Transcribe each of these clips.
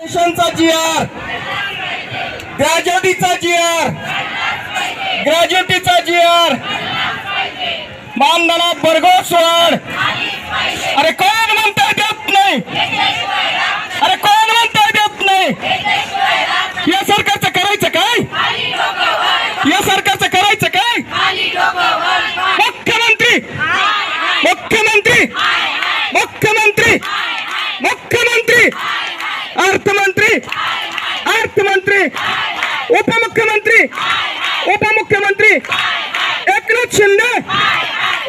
शिक्षणचा G R ग्रॅज्युएटीचा G R ग्रॅज्युएटीचा G R मानधनात भरघोस वाढ. अरे कोण म्हणताय देत नाही? अरे कोण म्हणताय देत नाही? या सरकारचं करायचं काय? या सरकारचं करायचं काय? मुख्यमंत्री मुख्यमंत्री मुख्यमंत्री अर्थमंत्री मुख्यमंत्री उपमुख्यमंत्री उपमुख्यमंत्री एकनाथ शिंदे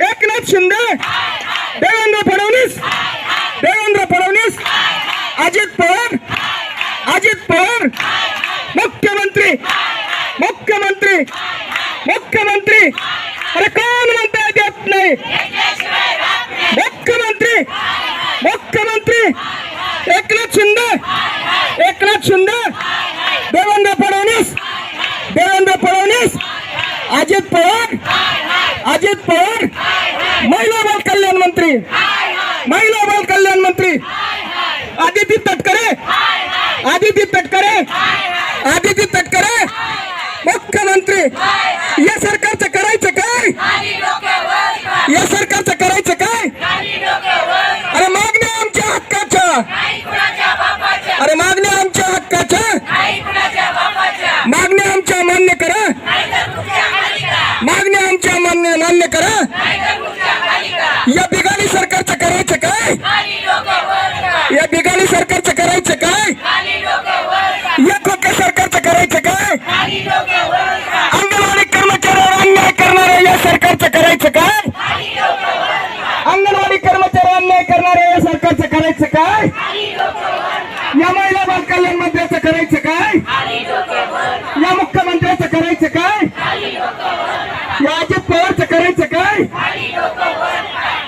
एकनाथ शिंदे देवेंद्र फडणवीस देवेंद्र फडणवीस अजित पवार अजित पवार मुख्यमंत्री मुख्यमंत्री मुख्यमंत्री. अरे कोण म्हणताय देत नाही? मुख्यमंत्री मुख्यमंत्री. एकनाथ शिंदे एकनाथ शिंदे. देवेंद्र फडणवीस! देवेंद्र फडणवीस! अजित पवार! अजित पवार! महिला बाल कल्याण मंत्री! महिला बाल कल्याण मंत्री! आदिती तटकरे! आदिती तटकरे! आदिती तटकरे! मुख्यमंत्री! या सरकार आमच्या मान्य मान्य करा. या बिगाणी सरकारचं करायचं काय? या बिगाणी सरकारचं करायचं काय? या खोक्या सरकारचं करायचं काय? अंगणवाडी कर्मचाऱ्यावर अन्याय करणाऱ्या या सरकारचं करायचं काय? अंगणवाडी कर्मचारी अन्याय करणाऱ्या या सरकारचं करायचं काय? या महिला बाल कल्याण मंत्र्याचं करायचं काय? या मुख्यमंत्र्याचं करायचं काय या अजित पवारचं करायचं काय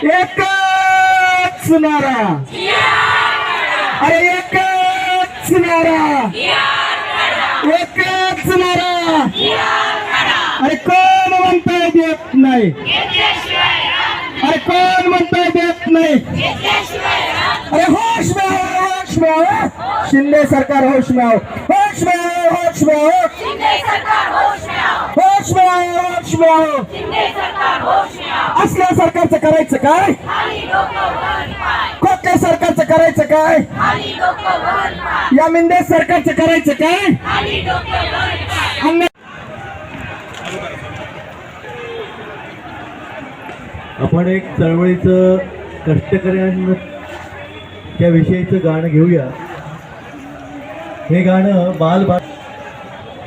एकच नारा. अरे एकच नारा. एकच नारा. अरे कोण म्हणताय देत नाही? अरे कोण म्हणताय देत नाही? अरे होश में होश में शिंदे सरकार होश में आओ होश में आओ होश में आओ होश में आओ होश में आओ असल्या सरकारचं करायचं काय? खोके सरकारचं करायचं काय? या मिंदे सरकारचं करायचं काय? आपण एक चळवळीचं कष्टकऱ्यांच्या विषयीचं गाणं घेऊया. हे गाणं बाल बा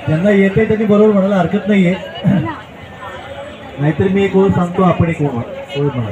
त्यांना येते त्यांनी बरोबर म्हणायला हरकत नाहीये. नाहीतर मी एक ओळ सांगतो आपण एक ओळ ओळ म्हणा